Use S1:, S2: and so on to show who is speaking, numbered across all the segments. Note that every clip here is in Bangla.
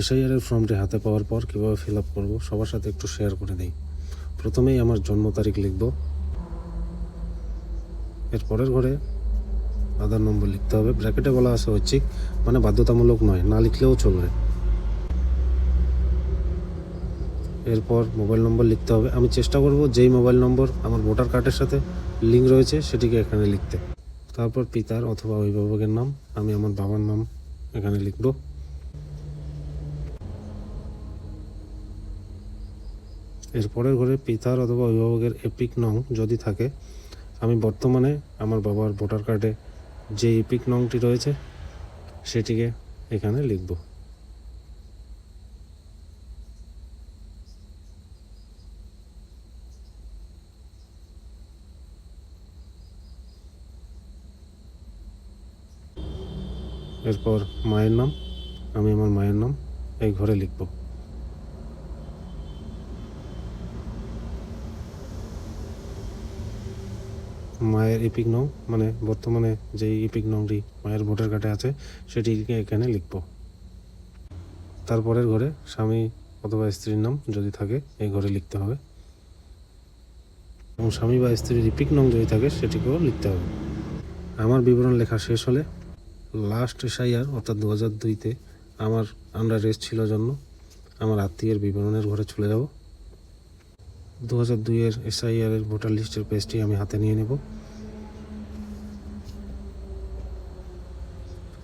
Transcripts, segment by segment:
S1: এসআইআরের ফর্মটি হাতে পাওয়ার পর কীভাবে ফিল আপ করব, সবার সাথে একটু শেয়ার করে দিই। প্রথমেই আমার জন্ম তারিখ লিখব। এর পরের ঘরে আধার নম্বর লিখতে হবে। ব্র্যাকেটে বলা আছে ঐচ্ছিক মানে বাধ্যতামূলক নয়, না লিখলেও চলবে। এরপর মোবাইল নম্বর লিখতে হবে। আমি চেষ্টা করব যেই মোবাইল নম্বর আমার ভোটার কার্ডের সাথে লিঙ্ক রয়েছে, সেটিকে এখানে লিখতে। তারপর পিতার অথবা অভিভাবকের নাম, আমি আমার বাবার নাম এখানে লিখব। এরপরের ঘরে পিতার অথবা অভিভাবকের এপিক নং যদি থাকে, আমি বর্তমানে আমার বাবার ভোটার কার্ডে যে এপিক নংটি রয়েছে, সেটিকে এখানে লিখব। এরপর মায়ের নাম, আমি আমার মায়ের নাম এই ঘরে লিখব। মায়ের ইপিক নং মানে বর্তমানে যে ইপিক নংটি মায়ের ভোটার কার্ডে আছে, সেটিকে এখানে লিখব। তারপরের ঘরে স্বামী অথবা স্ত্রীর নাম যদি থাকে, এই ঘরে লিখতে হবে। এবং স্বামী বা স্ত্রীর ইপিক নং যদি থাকে, সেটিকেও লিখতে হবে। আমার বিবরণ লেখা শেষ হলে লাস্ট এসআইআর অর্থাৎ দু হাজার দুইতে আমার আন্ডার রেস্ট ছিল জন্য আমার আত্মীয়ের বিবরণের ঘরে চলে যাব। দু হাজার দুইয়ের এসআইআর এর ভোটার লিস্টের পেজটি আমি হাতে নিয়ে নেব।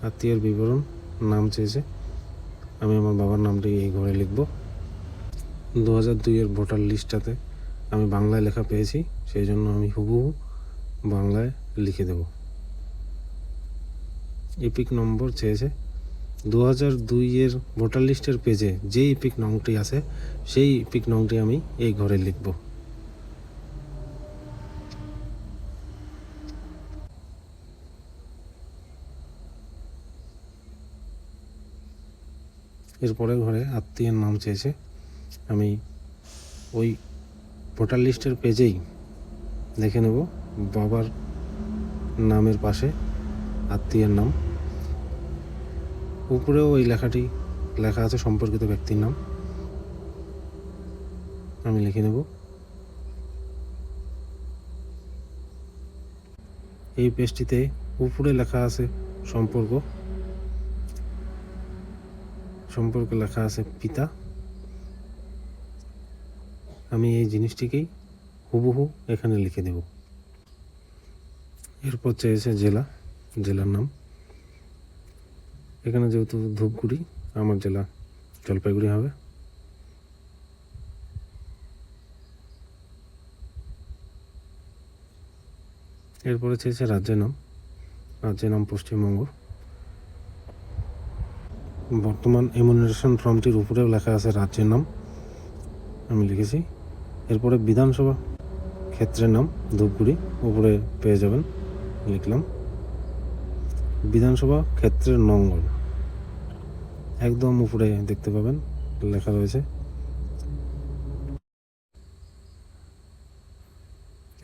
S1: আত্মীয়ের বিবরণ, নাম চেয়েছে। আমি আমার বাবার নামটি এই ঘরে লিখব। দু হাজার দুইয়ের ভোটার লিস্টটাতে আমি বাংলায় লেখা পেয়েছি, সেই জন্য আমি হুবহু বাংলায় লিখে দেব। ইপিক নম্বর চেয়েছে দু হাজার দুইয়ের ভোটার লিস্টের পেজে যে ইপিক নংটি আছে, সেই ইপিক নংটি আমি এই ঘরে লিখব। এরপরে ঘরে আত্মীয়ের নাম চেয়েছে। আমি ওই ভোটার লিস্টের পেজেই দেখে নেব বাবার নামের পাশে আত্মীয়ের নাম। উপরেও ওই লেখাটি লেখা আছে, সম্পর্কিত ব্যক্তির নাম। আমি লিখে নেব। এই পেজটিতে উপরে লেখা আছে সম্পর্ক। সম্পর্কে লেখা আছে পিতা। আমি এই জিনিসটিকেই হুবহু এখানে লিখে দেব। এরপর চেয়েছে জেলা, জেলার নাম। এখানে যেহেতু ধূপগুড়ি, আমার জেলা জলপাইগুড়ি হবে। এরপরে চেয়েছে রাজ্যের নাম রাজ্যের নাম পশ্চিমবঙ্গ। বর্তমান এমুনারেশন ফর্মটির উপরেও লেখা আছে রাজ্যের নাম, আমি লিখেছি। এরপরে বিধানসভা ক্ষেত্রের নাম ধূপগুড়ি, উপরে পেয়ে যাবেন, লিখলাম। বিধানসভা ক্ষেত্রের নঙ্গল। একদম উপরে দেখতে পাবেন, লেখা রয়েছে।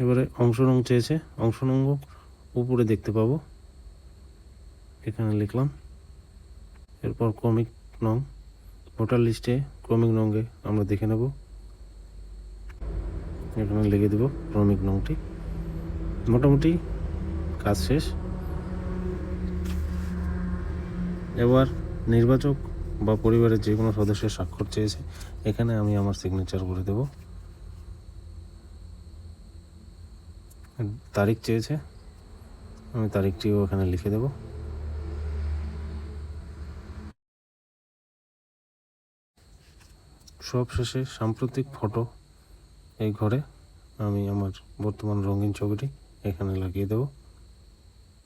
S1: এবারে অংশ নং চেয়েছে, অংশ নং উপরে দেখতে পাবো। এখানে লিখলাম। এরপর ক্রমিক নং ভোটার লিস্টে ক্রমিক নঙ্গে আমরা দেখে নেব। এখানে লিখে দেব ক্রমিক নংটি মোটামুটি কাজ শেষ। এবার নির্বাচক বা পরিবারের যে কোনো সদস্যের স্বাক্ষর চেয়েছে, এখানে আমি আমার সিগনেচার করে দেব। তারিখ চেয়েছে, আমি তারিখটিও এখানে লিখে দেব। সব শেষে সাম্প্রতিক ফটো এই ঘরে আমি আমার বর্তমান রঙিন ছবিটি এখানে লাগিয়ে দেবো।